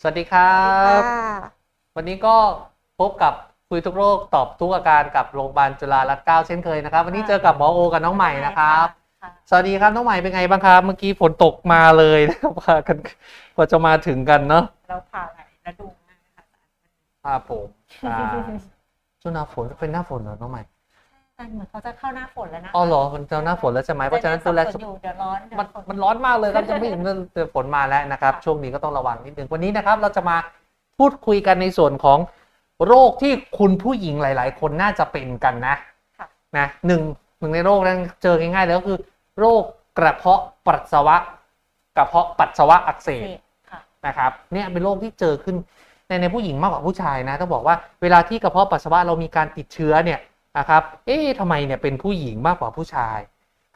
สวัสดีครับค่ะวันนี้ก็พบกับคุยทุกโรคตอบทุกอาการกับโรงพยาบาลจุฬารัตน์เก้าเช่นเคยนะครับ วันนี้เจอกับหมอโอกับน้องใหม่นะครับค่ะสวัสดีครับน้องใหม่เป็นไงบ้างครับเมื่อกี้ฝนตกมาเลยนะครับพากันกว่าจะมาถึงกันเนาะเราผ่าหลายฤดูมากค่ะครับผมอ่าช่วงหน้าฝนก็เป็นหน้าฝนเหรอน้องใหม่ แต่เหมือนเขาจะเข้าหน้าฝนแล้วนะอ๋อเหรอมันจะหน้าฝนแล้วใช่ไหมเพราะฉะนั้นดูแลสับสนอยู่เดี๋ยวร้อนเดี๋ยวมันฝมันร้อนมากเลยครับจะไม่เห็นมันเจอฝนมาแล้วนะครับ ช่วงนี้ก็ต้องระวังนิดนึงวันนี้นะครับ เราจะมาพูดคุยกันในส่วนของโรคที่คุณผู้หญิงหลาย ๆ คนน่าจะเป็นกันนะค่ะนะหนึ่งหนึ่งในโรคนั้นเจอง่ายๆเลยก็คือ โรคกระเพาะปัสสาวะกระเพาะปัสสาวะอักเสบเสพค่ะนะครับเนี่ยเป็นโรคที่เจอขึ้นในในผู้หญิงมากกว่าผู้ชายนะต้องบอกว่าเวลาที่กระเพาะปัสสาวะเรามีการติดเชื้อเนี่ย นะครับ เอ๊ะทำไมเนี่ยเป็นผู้หญิงมากกว่าผู้ชาย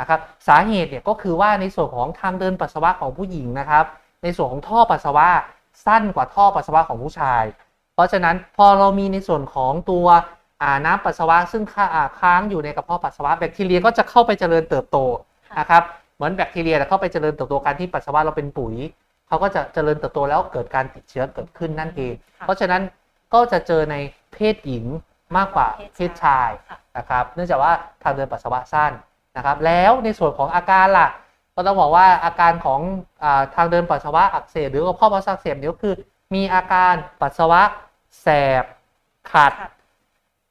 นะครับ สาเหตุเนี่ยก็คือว่าในส่วนของทางเดินปัสสาวะของผู้หญิงนะครับ ในส่วนของท่อปัสสาวะสั้นกว่าท่อปัสสาวะของผู้ชาย เพราะฉะนั้นพอเรามีในส่วนของตัวน้ำปัสสาวะซึ่งค้างอยู่ในกระเพาะปัสสาวะแบคทีเรียก็จะเข้าไปเจริญเติบโตนะครับเหมือนแบคทีเรียเนี่ยเข้าไปเจริญเติบโตการที่ปัสสาวะเราเป็นปุ๋ยเขาก็จะเจริญเติบโตแล้วเกิดการติดเชื้อเกิดขึ้นนั่นเอง เพราะฉะนั้นก็จะเจอในเพศหญิง มากกว่าเพศชายค่ะนะครับเนื่องจากว่าทางเดินปัสสาวะสั้นนะครับ แล้วในส่วนของอาการล่ะ ก็ต้องบอกว่าอาการของอาทางเดินปัสสาวะอักเสบหรือกระเพาะปัสสาวะอักเสบเนี่ยก็คือ มีอาการปัสสาวะแสบขัดค่ะ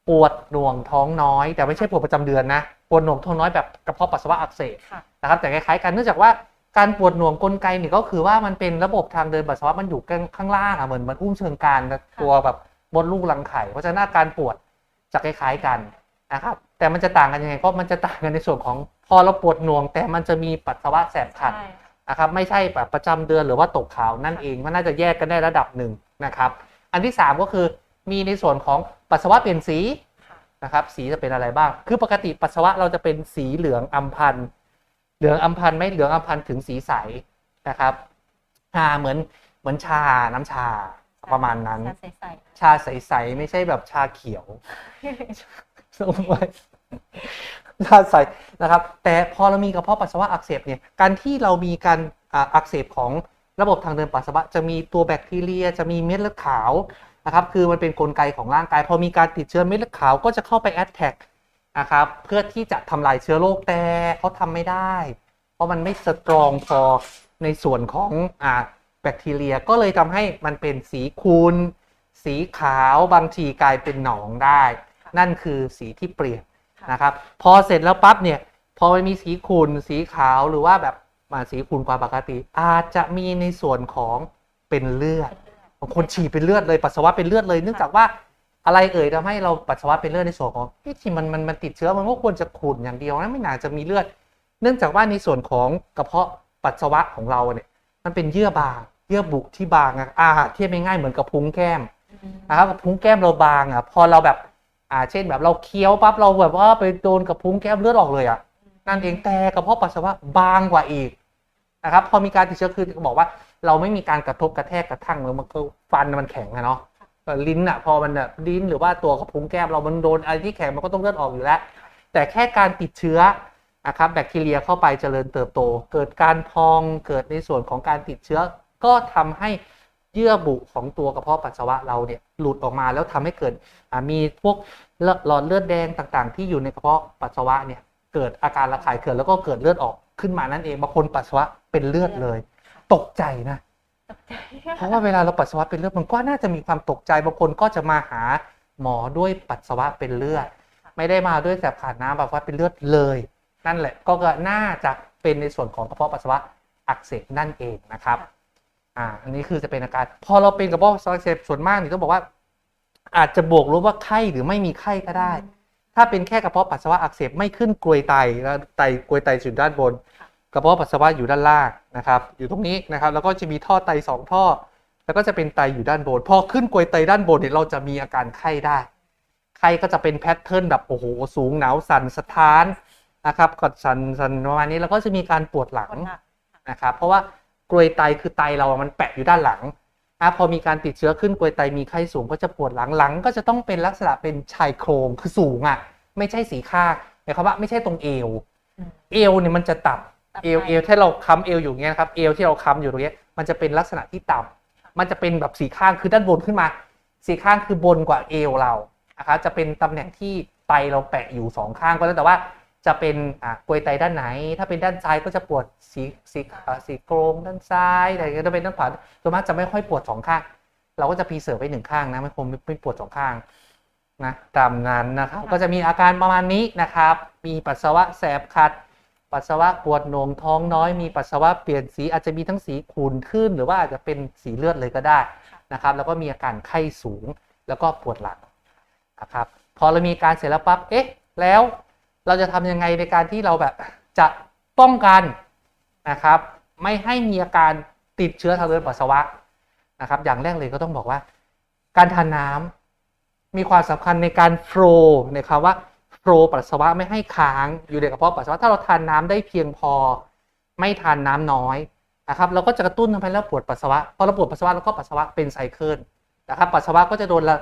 ปวดหน่วงท้องน้อย แต่ไม่ใช่ปวดประจำเดือนนะปวดหน่วงท้องน้อยแบบกระเพาะปัสสาวะอักเสบค่ะนะครับแต่คล้ายๆกันเนื่องจากว่าการปวดหน่วงกลไกเนี่ยก็คือว่ามันเป็นระบบทางเดินปัสสาวะมันอยู่ข้างล่างอะเหมือนมันอุ้มเชิงกรานตัวแบบมดลูกรังไข่เพราะฉะนั้นอาการปวด จะคล้ายๆกันนะครับ แต่มันจะต่างกันยังไงก็มันจะต่างกันในส่วนของพอเราปวดหน่วง แต่มันจะมีปัสสาวะแสบขัดใช่นะครับ ไม่ใช่แบบประจำเดือนหรือว่าตกขาวนั่นเองมันน่าจะแยกกันได้ระดับหนึ่งนะครับ อันที่สามก็คือมีในส่วนของปัสสาวะเปลี่ยนสีค่ะนะครับ สีจะเป็นอะไรบ้าง คือปกติปัสสาวะเราจะเป็นสีเหลืองอัมพันธ์เหลืองอัมพันธ์ไม่เหลืองอัมพันธ์ถึงสีใสนะครับอ่าเหมือนเหมือนชาน้ำชา ประมาณนั้น ใส่ชาใสๆไม่ใช่แบบชาเขียวลงไปชาใสนะครับ แต่พอเรามีกระเพาะปัสสาวะอักเสบเนี่ยการที่เรามีการอ่าอักเสบของระบบทางเดินปัสสาวะจะมีตัวแบคทีเรีย จะมีเม็ดเลือดขาวนะครับ คือมันเป็นนกลไกของร่างกาย พอมีการติดเชื้อเม็ดเลือดขาวก็จะเข้าไปแอดแท็กนะครับเพื่อที่จะทำลายเชื้อโรคแต่เขาทำไม่ได้ เพราะมันไม่สตรองพอในส่วนของอ่า แบคทีเรียก็เลยทำให้มันเป็นสีคูณสีขาวบางทีกลายเป็นหนองได้ นั่นคือสีที่เปลี่ยนค่ะนะครับพอเสร็จแล้วปั๊บเนี่ยพอมันมีสีขุ่นสีขาวหรือว่าแบบมาสีขุ่นกว่าปกติ อาจจะมีในส่วนของเป็นเลือดบางคนฉี่เป็นเลือดเลยปัสสาวะเป็นเลือดเลย เนื่องจากว่าอะไรเอ่ยทำให้เราปัสสาวะเป็นเลือดในส่วนของที่ที่มันมันมันติดเชื้อมันก็ควรจะขุ่นอย่างเดียวนะไม่น่าจะมีเลือด เนื่องจากว่าในส่วนของกระเพาะปัสสาวะของเราเนี่ยมันเป็นเยื่อบาง เยื่อบุที่บางอะอ่าเทียบง่ายๆเหมือนกับพุ้งแก้มอืมนะครับพุ้งแก้มเราบางอะ พอเราแบบอ่าเช่นแบบเราเคี้ยวปั๊บเราแบบว่าไปโดนกับพุ้งแก้มเลือดออกเลยอะนั่นเองแต่กระเพาะปัสสาวะบางกว่าอีกนะครับพอมีการติดเชื้อคือบอกว่าเราไม่มีการกระทบกระแทกกระทั่งเลยมันก็ฟันมันแข็งอะเนาะแต่ลิ้นอะพอมันแบบลิ้นหรือว่าตัวกระพุ้งแก้มเรามันโดนอะไรที่แข็งมันก็ต้องเลือดออกอยู่แล้ว แต่แค่การติดเชื้อนะครับแบคทีเรียเข้าไปเจริญเติบโต เกิดการพองเกิดในส่วนของการติดเชื้อ ก็ทำให้เยื่อบุของตัวกระเพาะปัสสาวะเราเนี่ยหลุดออกมาแล้วทำให้เกิดอ่ามีพวกหลอดเลือดแดงต่างๆ ที่อยู่ในกระเพาะปัสสาวะเนี่ยเกิดอาการระคายเคืองแล้วก็เกิดเลือดออกขึ้นมานั่นเองบางคนปัสสาวะเป็นเลือดเลย ตกใจนะตกใจเพราะว่าเวลาเราปัสสาวะเป็นเลือดมันก็น่าจะมีความตกใจบางคนก็จะมาหาหมอด้วยปัสสาวะเป็นเลือด ไม่ได้มาด้วยแสบขาดน้ำแบบว่าเป็นเลือดเลย นั่นแหละก็น่าจะเป็นในส่วนของกระเพาะปัสสาวะอักเสบนั่นเองนะครับ อ่า อันนี้คือจะเป็นอาการ พอเราเป็นกระเพาะปัสสาวะอักเสบส่วนมากนี่ต้องบอกว่า อาจจะบวกลบว่าไข้หรือไม่มีไข้ก็ได้ ถ้าเป็นแค่กระเพาะปัสสาวะอักเสบไม่ขึ้นกรวยไตแล้วไตกรวยไตอยู่ด้านบนค่ะกระเพาะปัสสาวะอยู่ด้านล่างนะครับ อยู่ตรงนี้นะครับ แล้วก็จะมีท่อไตสองท่อ แล้วก็จะเป็นไตอยู่ด้านบน พอขึ้นกรวยไตด้านบนเนี่ยเราจะมีอาการไข้ได้ ไข้ก็จะเป็นแพทเทิร์นแบบโอ้โหสูงหนาวสั่นสะท้านนะครับกดสั่นสั่นประมาณนี้แล้วก็จะมีการปวดหลังคนละนะครับ เพราะว่า กรวยไตคือไตเราอะมันแปะอยู่ด้านหลังอะพอมีการติดเชื้อขึ้นกรวยไตมีไข้สูงก็จะปวดหลังหลัง ก็จะต้องเป็นลักษณะเป็นชายโครงคือสูงอะ ไม่ใช่สีข้างหมายความว่าไม่ใช่ตรงเอวอืมเอวเนี่ยมันจะต่ำต่ำเอวไปเอวที่เราค้ำเอวอยู่เงี้ยนะครับเอวที่เราค้ำอยู่ตรงเนี้ยมันจะเป็นลักษณะที่ต่มันจะเป็นแบบสีข้างคือด้านบนขึ้นมา สีข้างคือบนกว่าเอวเรานะครับจะเป็นตำแหน่งที่ไตเราแปะอยู่สองข้างก็แล้วแต่ว่า จะเป็นอ่ากลวยไตด้านไหน ถ้าเป็นด้านซ้ายก็จะปวดสีสีอ่าสีโครงด้านซ้ายอะไรอย่างเงี้ยถ้าเป็นด้านขวาส่วนมากจะไม่ค่อยปวดสองข้าง เราก็จะพีเสิร์ฟไปหนึ่งข้างนะไม่คงไม่ไม่ปวดสองข้างนะตามนั้นนะครับก็จะมีอาการประมาณนี้นะครับ มีปัสสาวะแสบคัด ปัสสาวะปวดโหนงท้องน้อย มีปัสสาวะเปลี่ยนสีอาจจะมีทั้งสีขุ่นขึ้น หรือว่าอาจจะเป็นสีเลือดเลยก็ได้นะครับ แล้วก็มีอาการไข้สูงแล้วก็ปวดหลังนะครับ พอเรามีการเสร็จแล้วปั๊บเอ๊ะ แล้ว เราจะทำยังไงในการที่เราแบบจะป้องกันนะครับ ไม่ให้มีอาการติดเชื้อทางเดินปัสสาวะนะครับ อย่างแรกเลยก็ต้องบอกว่า การทานน้ำมีความสำคัญในการโฟล์ในคำว่าโฟล์ปัสสาวะไม่ให้ค้างอยู่ในกระเพาะปัสสาวะถ้าเราทานน้ำได้เพียงพอ ไม่ทานน้ำน้อยนะครับ เราก็จะกระตุ้นทำให้เราปวดปัสสาวะพอเราปวดปัสสาวะเราก็ปัสสาวะเป็นไซเคิลนะครับ ปัสสาวะก็จะโดนละ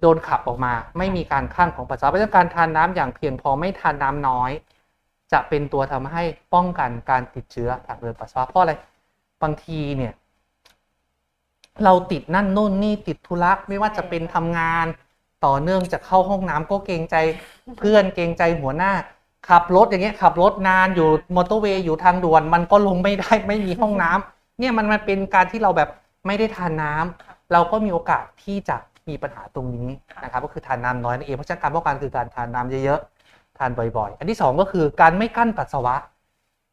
โดนขับออกมา ไม่มีการข้างของปัสสาวะเพราะฉะนั้นการทานน้ำอย่างเพียงพอไม่ทานน้ำน้อย จะเป็นตัวทำให้ป้องกันการติดเชื้อทางเดินปัสสาวะเพราะอะไรบางทีเนี่ยเราติดนั่นนู่นนี่ติดธุระไม่ว่าจะเป็นทำงานต่อเนื่องจะเข้าห้องน้ำก็เกรงใจเพื่อนเกรงใจหัวหน้า ขับรถอย่างเงี้ยขับรถนานอยู่มอเตอร์เวย์อยู่ทางด่วน มันก็ลงไม่ได้ไม่มีห้องน้ำเนี่ยมันมันเป็นการที่เราแบบไม่ได้ทานน้ำเราก็มีโอกาสที่จะ มีปัญหาตรงนี้นะครับก็คือทานน้ำน้อยนั่นเองเพราะฉะนั้นการป้องกันคือการทานน้ำเยอะๆทานบ่อยๆ อันที่สองก็คือการไม่กั้นปัสสาวะ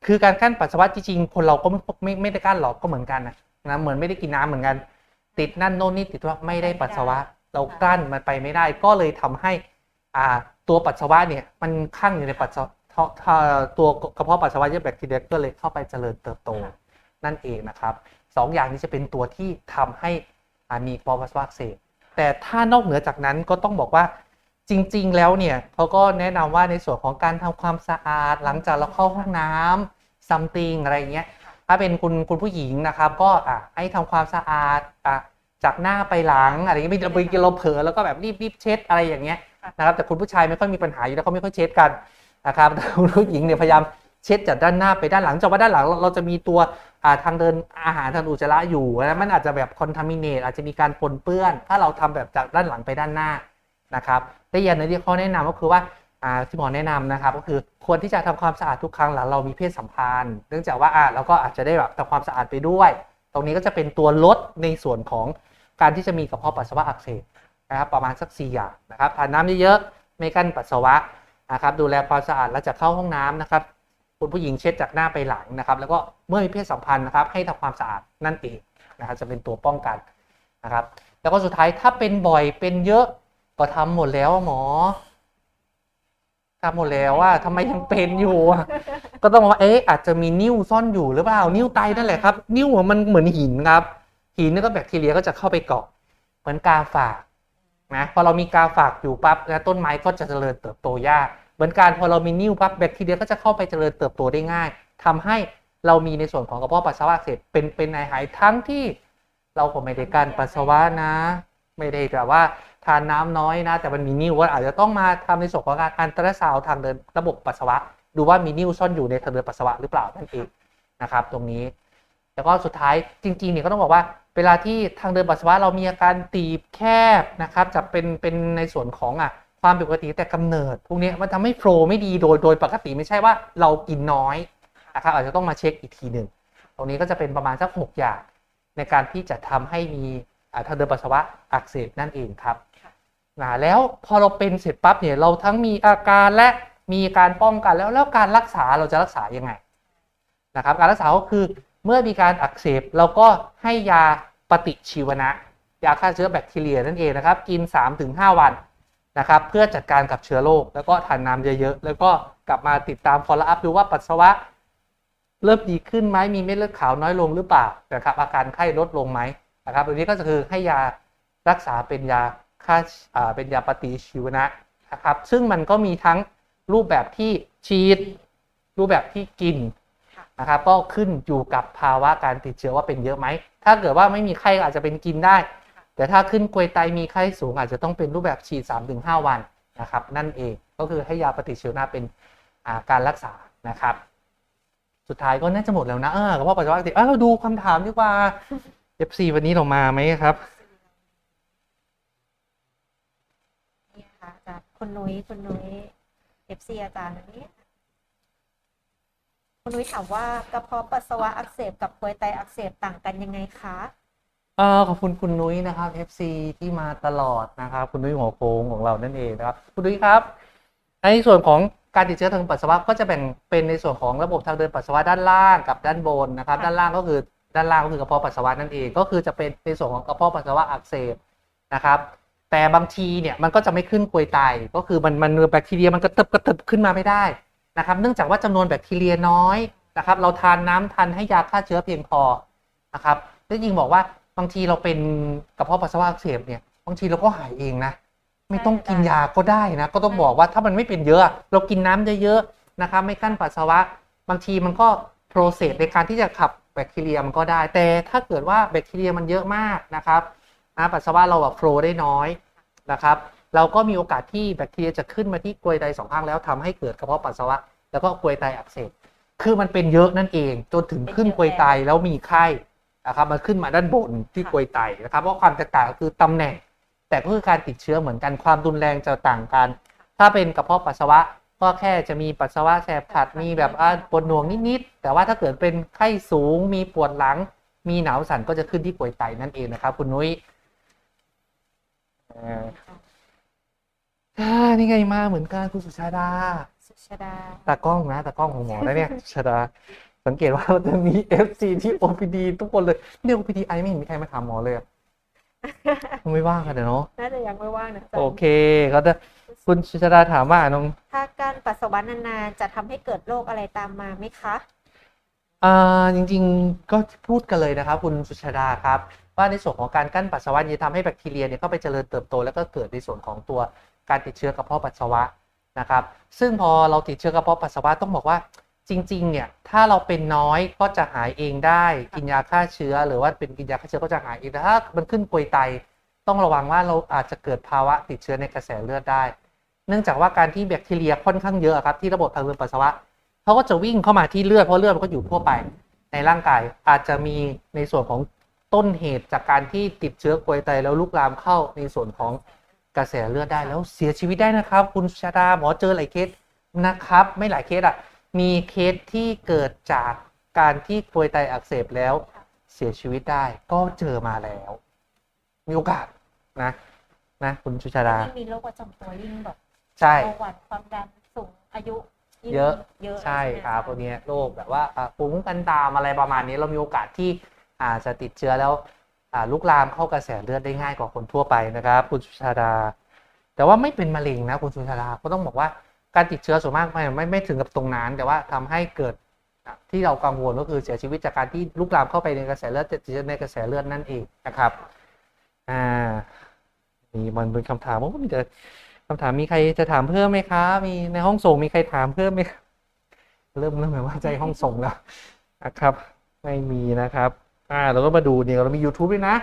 คือการกั้นปัสสาวะจริงๆคนเราก็ไม่ไม่ไม่ได้กั้นหรอกก็เหมือนกันนะนะเหมือนไม่ได้กินน้ำเหมือนกัน ติดนั่นโน่นนี่ติดว่าไม่ได้ปัสสาวะ เรากลั้นมันไปไม่ได้ก็เลยทำให้อ่าตัวปัสสาวะเนี่ยมันข้างอยู่ในปัสสาวะท่อท่อตัวกระเพาะปัสสาวะเยอะแบคทีเรียก็เลยเข้าไปเจริญเติบโตนั่นเองนะครับสองอย่างนี้จะเป็นตัวที่ทำให้อ่ามีกระเพาะปัสสาวะอักเสบ แต่ถ้านอกเหนือจากนั้นก็ต้องบอกว่าจริง ๆ แล้วเนี่ยเขาก็แนะนำว่าในส่วนของการทำความสะอาดหลังจากเราเข้าห้องน้ำซัมติงอะไรอย่างเงี้ยถ้าเป็นคุณคุณผู้หญิงนะครับ ก็อะให้ทำความสะอาดอะจากหน้าไปหลังอะไรอย่างเงี้ยเราไปเราเผลอแล้วก็แบบรีบรีบเช็ดอะไรอย่างเงี้ยนะครับแต่คุณผู้ชายไม่ค่อยมีปัญหาอยู่แล้วเขาไม่ค่อยเช็ดกันนะครับแต่คุณผู้หญิงเนี่ยพยายาม เช็ดจากด้านหน้าไปด้านหลังจากว่าด้านหลังเราจะมีตัวทางเดินอาหารทางอุจจาระอยู่นะมันอาจจะแบบคอนทามิเนตอาจจะมีการปนเปื้อน ถ้าเราทำแบบจากด้านหลังไปด้านหน้านะครับแต่อย่างหนึงที่เขาแนะนำก็คือว่าที่หมอแนะนำนะครับก็คือควรที่จะทำความสะอาดทุกครั้งหลังเรามีเพศสัมพันธ์ เนื่องจากว่าอ่าเราก็อาจจะได้แบบทำความสะอาดไปด้วย ตรงนี้ก็จะเป็นตัวลดในส่วนของการที่จะมีกระเพาะปัสสาวะอักเสบนะครับประมาณสัก4อย่างนะครับทานน้ำเยอะๆไม่กั้นปัสสาวะนะครับดูแลความสะอาดแล้วจะเข้าห้องน้ำนะครับ คุณผู้หญิงเช็ดจากหน้าไปหลังนะครับ แล้วก็เมื่อมีเพศสัมพันธ์นะครับ ให้ทำความสะอาดนั่นเองนะครับจะเป็นตัวป้องกันนะครับ แล้วก็สุดท้ายถ้าเป็นบ่อยเป็นเยอะก็ทำหมดแล้วหมอทำหมดแล้วว่าทำไมยังเป็นอยู่อะก็ต้องบอกว่าเอ๊ะอาจจะมีนิ่วซ่อนอยู่หรือเปล่านิ่วไตนั่นแหละครับนิ่วมันเหมือนหินครับ หินนี่ก็แบคทีเรียก็จะเข้าไปเกาะเหมือนกาฝากนะพอเรามีกาฝากอยู่ปั๊บนะต้นไม้ก็จะเจริญเติบโตยาก เหมือนการพอเรามีนิ่วปั๊บแบคทีเรียก็จะเข้าไปเจริญเติบโตได้ง่ายทำให้เรามีในส่วนของกระเพาะปัสสาวะเสบเป็นเป็นหายหายทั้งที่เราก็ไม่ได้การปัสสาวะนะ ไม่ได้แบบว่าทานน้ำน้อยนะ แต่มันมีนิ่วว่าอาจจะต้องมาทำในส่วนของการอันตราซาวทางเดินระบบปัสสาวะ ดูว่ามีนิ่วซ่อนอยู่ในทางเดินปัสสาวะหรือเปล่านั่นเองนะครับ ตรงนี้ แล้วก็สุดท้ายจริงๆเนี่ยก็ต้องบอกว่า เวลาที่ทางเดินปัสสาวะเรามีอาการตีบแคบนะครับ จะเป็นเป็นในส่วนของอะ ความผิดปกติแต่กำเนิด พวกนี้มันทำให้โฟล์ไม่ดีโดยโดยปกติไม่ใช่ว่าเรากินน้อยนะครับอาจจะต้องมาเช็คอีกทีหนึ่งตรงนี้ก็จะเป็นประมาณสักหกอย่าง ในการที่จะทำให้มีอาทางเดินปัสสาวะอักเสบนั่นเองครับนะแล้วพอเราเป็นเสร็จปั๊บเนี่ยเราทั้งมีอาการและมีการป้องกันแล้วแล้วการรักษาเราจะรักษายังไงนะครับการรักษาก็คือเมื่อมีการอักเสบเราก็ให้ยาปฏิชีวนะ ยาฆ่าเชื้อแบคทีเรียนั่นเองนะครับ กิน 3-5 วัน นะครับเพื่อจัดการกับเชื้อโรคแล้วก็ทานน้ำเยอะๆ แล้วก็กลับมาติดตาม follow up ดูว่าปัสสาวะ เริ่มดีขึ้นไหมมีเม็ดเลือดขาวน้อยลงหรือเปล่านะครับอาการไข้ลดลงไหมนะครับตรงนี้ก็คือให้ยารักษาเป็นยาฆ่าเป็นยาปฏิชีวนะนะครับซึ่งมันก็มีทั้งรูปแบบที่ฉีด รูปแบบที่กินนะครับก็ขึ้นอยู่กับภาวะการติดเชื้อว่าเป็นเยอะไหม ถ้าเกิดว่าไม่มีไข้อาจจะเป็นกินได้ แต่ถ้าขึ้นกลวยไตมีไข้สูงอาจจะต้องเป็นรูปแบบฉีด 3-5 วันนะครับ นั่นเองก็คือให้ยาปฏิชีวนะเป็นาการรักษานะครับ สุดท้ายก็น่าจะหมดแล้วนะเออกระเพาะปัสสาวะอักเสบเอ้าเราดูคำถามดีกว่า FC วันนี้เรามาไหมครับนี่ค่ะอาจารย์คุณนุ้ยคุณนุ้ยเอฟซีอาจารย์นนี้คุณนุ้ยถามว่ากระเพาะปัสสาวะอักเสบกับกรวยไตอักเสบต่างกันยังไงคะ เออขอบคุณคุณนุ้ยนะครับ FC ที่มาตลอดนะครับ คุณนุ้ยหัวโค้งของเรานั่นเองนะครับ คุณนุ้ยครับ ในส่วนของการติดเชื้อทางปัสสาวะก็จะแบ่งเป็นในส่วนของระบบทางเดินปัสสาวะด้านล่างกับด้านบนนะครับ ด้านล่างก็คือด้านล่างก็คือกระเพาะปัสสาวะนั่นเองก็คือจะเป็นในส่วนของกระเพาะปัสสาวะอักเสบนะครับ แต่บางทีเนี่ยมันก็จะไม่ขึ้นกลวยไตก็คือมันมันแบคทีเรียมันกระเติบกระเติบขึ้นมาไม่ได้นะครับ เนื่องจากว่าจำนวนแบคทีเรียน้อยนะครับ เราทานน้ำทานให้ยาฆ่าเชื้อเพียงพอนะครับที่จริงบอกว่า บางทีเราเป็นกระเพาะปัสสาวะอักเสบเนี่ยบางทีเราก็หายเองนะ ไม่ต้องกินยาก็ได้นะ ก็ต้องบอกว่าถ้ามันไม่เป็นเยอะ เรากินน้ำเยอะๆนะครับไม่กั้นปัสสาวะ บางทีมันก็โปรเซสในการที่จะขับแบคทีเรียมันก็ได้ แต่ถ้าเกิดว่าแบคทีเรียมันเยอะมากนะครับนะปัสสาวะเราแบบโฟลได้น้อยนะครับเราก็มีโอกาสที่แบคทีเรียจะขึ้นมาที่กรวยไตสองข้างแล้วทำให้เกิดกระเพาะปัสสาวะ แล้วก็กรวยไตอักเสบคือมันเป็นเยอะนั่นเอง จนถึงขึ้นกรวยไตแล้วมีไข้ นะครับมันขึ้นมาด้านบนที่กรวยไตนะครับเพราะความแตกต่างก็คือตำแหน่ง แต่ก็คือการติดเชื้อเหมือนกันความรุนแรงจะต่างกัน ถ้าเป็นกระเพาะปัสสาวะก็แค่จะมีปัสสาวะแสบขัดมีแบบอ่าปวดหน่วงนิดๆแต่ว่าถ้าเกิดเป็นไข้สูงมีปวดหลัง มีหนาวสั่นก็จะขึ้นที่ป่วยไตนั่นเองนะครับ คุณนุ้ยอ่าอ่านี่ไงมาเหมือนกันคุณสุชาดา สุชาดาตากล้องนะตากล้องของหมอนะเนี่ยสุชาดา สังเกตว่าจะมี FC ที่ OPD ทุกคนเลยเนี่ย OPD ไอไม่เห็นมีใครมาถามหมอเลยอะไม่ว่างกันเนาะน่าจะยังไม่ว่างนะอาจารย์โอเคเขาจะคุณสุชาดาถามว่าน้องถ้าการปัสสาวะนานๆจะทำให้เกิดโรคอะไรตามมาไหมคะอ่าจริงๆก็พูดกันเลยนะครับ คุณสุชาดาครับ ว่าในส่วนของการกั้นปัสสาวะจะทำให้แบคทีเรียเนี่ยเข้าไปเจริญเติบโต แล้วก็เกิดในส่วนของตัวการติดเชื้อกระเพาะปัสสาวะนะครับ ซึ่งพอเราติดเชื้อกระเพาะปัสสาวะต้องบอกว่า จริงๆ เนี่ยถ้าเราเป็นน้อยก็จะหายเองได้กินยาฆ่าเชื้อ หรือว่าเป็นกินยาฆ่าเชื้อก็จะหายเองแต่ถ้ามันขึ้นกลวยไตต้องระวังว่าเราอาจจะเกิดภาวะติดเชื้อในกระแสเลือดได้ เนื่องจากว่าการที่แบคทีเรียค่อนข้างเยอะครับที่ระบบทางเดินปัสสาวะเขาก็จะวิ่งเข้ามาที่เลือดเพราะเลือดมันก็อยู่ทั่วไป ในร่างกายอาจจะมีในส่วนของต้นเหตุจากการที่ติดเชื้อกลวยไตแล้วลุกลามเข้าในส่วนของกระแสเลือดได้แล้วเสียชีวิตได้นะครับ คุณชาดาหมอเจอหลายเคสนะครับ ไม่หลายเคสอะ มีเคสที่เกิดจากการที่กลวยไตอักเสบแล้วเสียชีวิตได้ ก็เจอมาแล้ว มีโอกาสนะ นะ คุณชุชาดายิ่งมีโรคประจำตัวยิ่งแบบใช่เบาหวานความดันสูงอายุยิ่งเยอะเยอะใช่ไหมครับอาพวกจาย์เนี้ยโรคแบบว่าอ่าปุ้งกันตามอะไรประมาณนี้เรามีโอกาสที่อาจจะติดเชื้อแล้วอ่าลุกลามเข้ากระแสเลือดได้ง่ายกว่าคนทั่วไปนะครับ คุณสุชาดา แต่ว่าไม่เป็นมะเร็งนะคุณสุชาดาก็ต้องบอกว่า การติดเชื้อส่วนมากไม่ไม่ไม่ถึงกับตรงนั้น แต่ว่าทำให้เกิดที่เรากังวลก็คือเสียชีวิตจากการที่ลุกลามเข้าไปในกระแสเลือดติดเชื้อในกระแสเลือดนั่นเองนะครับอ่านี่มันเป็นคำถามว่ามีแต่คำถามมีใครจะถามเพิ่มไหมครับมีในห้องส่งมีใครถามเพิ่มไหมเริ่มเริ่มแบบว่าใจห้องส่งแล้วนะครับ ไม่มีนะครับ อ่าเราก็มาดูเนี่ยเรามี YouTube ด้วยนะ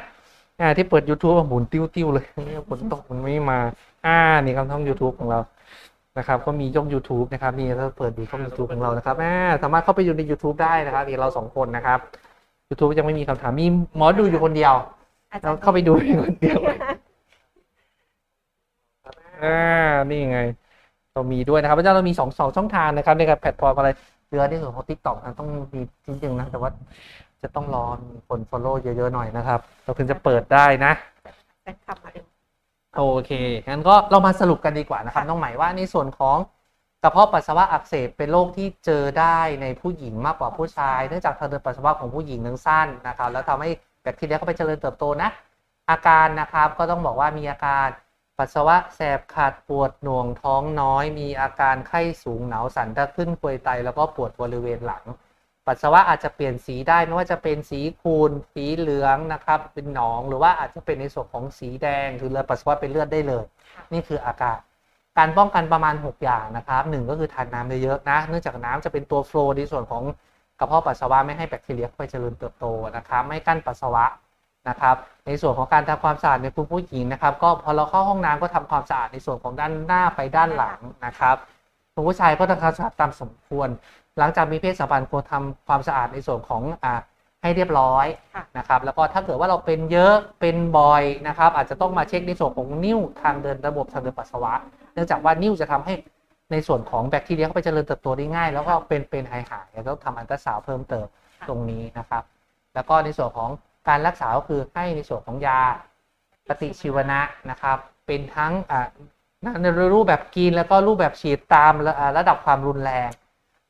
อ่าที่เปิด YouTube หมุนติ้วติ้วๆเลยฝนตกมันไม่มา อ่านี่ครับช่อง YouTube ของเรา นะครับก็มีช่อง YouTube นะครับนี่เราเปิดดูช่อง YouTube ของเรานะครับอ่าสามารถเข้าไปดูใน YouTube ได้นะครับนี่เราสองคนนะครับ YouTube ยังไม่มีคำถามมีหมอดูอยู่คนเดียวอาจาเรารย์เข้าไปดูอยู่คนเดียวอ่านี่ไง เรามีด้วยนะครับพระเจ้าเรามีสองสองช่องทางนะครับในการแพลตฟอร์มอะไรเรือในส่วนของทิกตอกนะต้องมีจริงๆนะแต่ว่าจะต้องรอมีคนฟอลโล่เยอะๆหน่อยนะครับ เราถึงจะเปิดได้นะแฟนคลับมาดู โอเค งั้นก็เรามาสรุปกันดีกว่านะครับค่ะน้องใหม่ว่าในส่วนของกระเพาะปัสสาวะอักเสบเป็นโรคที่เจอได้ในผู้หญิงมากกว่าผู้ชาย เนื่องจากทางเดินปัสสาวะของผู้หญิงนั้นสั้นนะครับ แล้วทำให้แบคทีเรียเข้าไปเจริญเติบโตนะ อาการนะครับก็ต้องบอกว่ามีอาการปัสสาวะแสบขัดปวดหน่วงท้องน้อย มีอาการไข้สูงหนาวสั่นถ้าขึ้นกลวยไต แล้วก็ปวดบริเวณหลัง ปัสสาวะอาจจะเปลี่ยนสีได้ไม่ว่าจะเป็นสีคูณสีเหลืองนะครับ เป็นหนองหรือว่าอาจจะเป็นในส่วนของสีแดงคือเลือดปัสสาวะเป็นเลือดได้เลย นี่คืออาการการป้องกันประมาณ 6 อย่างนะครับหนึ่งก็คือทานน้ำเยอะๆนะ เนื่องจากน้ำจะเป็นตัวโฟลว์ในส่วนของกระเพาะปัสสาวะไม่ให้แบคทีเรียเข้าไปเจริญเติบโตนะครับไม่กั้นปัสสาวะนะครับ ในส่วนของการทำความสะอาดในคุณผู้หญิงนะครับ ก็พอเราเข้าห้องน้ำก็ทำความสะอาดในส่วนของด้านหน้าไปด้านหลังนะครับคุณผู้ชายก็ทำความสะอาดตามสมควร หลังจากมีเพศสัมพันธ์ควรทำความสะอาดในส่วนของอ่าให้เรียบร้อยค่ะนะครับ แล้วก็ถ้าเกิดว่าเราเป็นเยอะเป็นบ่อยนะครับ อาจจะต้องมาเช็คในส่วนของนิ่วทางเดินระบบทางเดินปัสสาวะ เนื่องจากว่านิ่วจะทำให้ในส่วนของแบคทีเรียเข้าไปเจริญเติบโตได้ง่าย แล้วก็เป็นเป็นหายหายๆแล้วต้องทำอันตราซาวด์เพิ่มเติมตรงนี้นะครับ แล้วก็ในส่วนของการรักษาก็คือให้ในส่วนของยาปฏิชีวนะนะครับ เป็นทั้งอ่าในรูปแบบกินแล้วก็รูปแบบฉีดตามระอ่าระดับความรุนแรง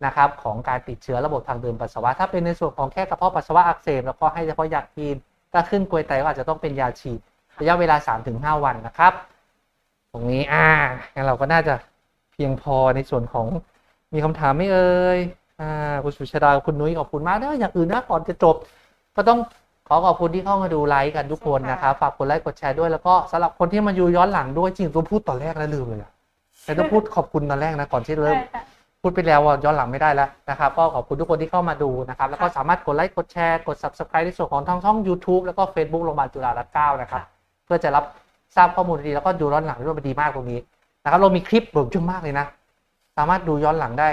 นะครับของการติดเชื้อระบบทางเดินปัสสาวะ ถ้าเป็นในส่วนของแค่กระเพาะปัสสาวะอักเสบแล้วก็ให้เฉพาะยากินถ้าขึ้นกลวยไตก็อาจจะต้องเป็นยาฉีดระยะเวลา 3-5 วันนะครับ ตรงนี้อ่างั้นเราก็น่าจะเพียงพอในส่วนของมีคำถามไหม่เอ่ยอ่าคุณสุชาดาคุณนุ้ยขอบคุณมากเด้ออย่างอื่นนะก่อนจะจบ ก็ต้องขอขอบคุณที่เข้ามาดูไลฟ์กันทุกคนใช่ค่ะนะครับฝากกดไลค์กดแชร์ด้วยแล้วก็สำหรับคนที่มาอยู่ย้อนหลังด้วยจริงต้องพูดตอนแรกแล้วลืมเลยอะแต่ต้องพูดขอบคุณตอนแรกนะก่อนที่เริ่มได้ค่ะ พูดไปแล้วว่าย้อนหลังไม่ได้แล้วนะครับ ก็ขอบคุณทุกคนที่เข้ามาดูนะครับ แล้วก็ค่ะสามารถกดไลค์กดแชร์กด subscribe ในส่วนของทางช่อง YouTube แล้วก็ Facebook โรงพยาบาลจุฬารัตน์เก้านะครับค่ะเพื่อจะรับทราบข้อมูลดีๆแล้วก็ดูย้อนหลังด้วยมันดีมากตรงนี้นะครับเรามีคลิปแบบเยอะมากเลยนะ สามารถดูย้อนหลังได้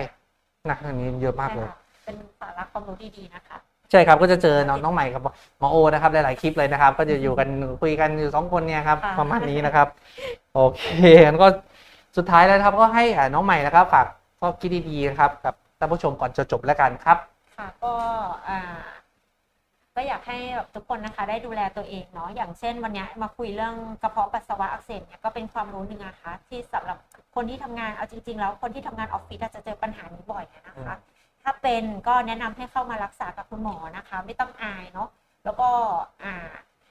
นะอันนี้เยอะมากเลยใช่ค่ะเป็นสาระความรู้ดีๆนะคะใช่ครับก็จะเจอน้องน้องใหม่กับหมอโอนะครับหลายๆคลิปเลยนะครับ ก็จะอยู่กันคุยกันอยู่สองคนเนี่ยครับค่ะประมาณนี้นะครับ โอเคงั้นก็สุดท้ายแล้วนะครับก็ให้อ่าน้องใหม่นะครับฝาก ข้อคิดดีๆนะครับกับท่านผู้ชมก่อนจะจบแล้วกันครับ ค่ะก็อ่าก็อยากให้แบบทุกคนนะคะ ได้ดูแลตัวเองเนาะอย่างเช่นวันเนี้ยมาคุยเรื่องกระเพาะปัสสาวะอักเสบเนี่ยก็เป็นความรู้หนึ่งนะคะที่สำหรับคนที่ทำงานเอาจริง ๆ แล้วคนที่ทำงานออฟฟิศอาจจะเจอปัญหานี้บ่อยนะคะ ถ้าเป็นก็แนะนำให้เข้ามารักษากับคุณหมอนะคะ ไม่ต้องอายเนาะแล้วก็อ่า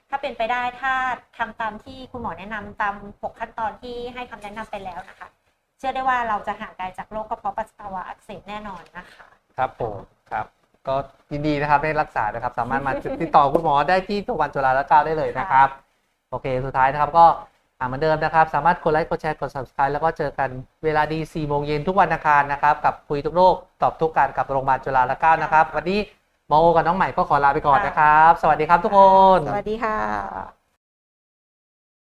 ถ้าเป็นไปได้ถ้าทำตามที่คุณหมอแนะนำตามหกขั้นตอนที่ให้คำแนะนำไปแล้วนะคะ เชื่อได้ว่าเราจะห่างไกลจากโรคกระเพาะปัสสาวะอักเสบแน่นอนนะคะ ครับผมครับ ก็ยินดีนะครับได้รักษานะครับ สามารถมาติดต่อคุณหมอได้ที่โรงพยาบาลจุฬาลงกรณ์ได้เลยนะครับ โอเค สุดท้ายนะครับก็อ่าเหมือนเดิมนะครับ สามารถกดไลค์กดแชร์กด subscribe แล้วก็เจอกันเวลาดี4โมงเย็นทุกวันอังคารนะครับ กับคุยทุกโรคตอบทุกการกับโรงพยาบาลจุฬาลงกรณ์นะครับ วันนี้หมอโอกับน้องใหม่ก็ขอลาไปก่อนนะครับ สวัสดีครับทุกคน สวัสดีค่ะ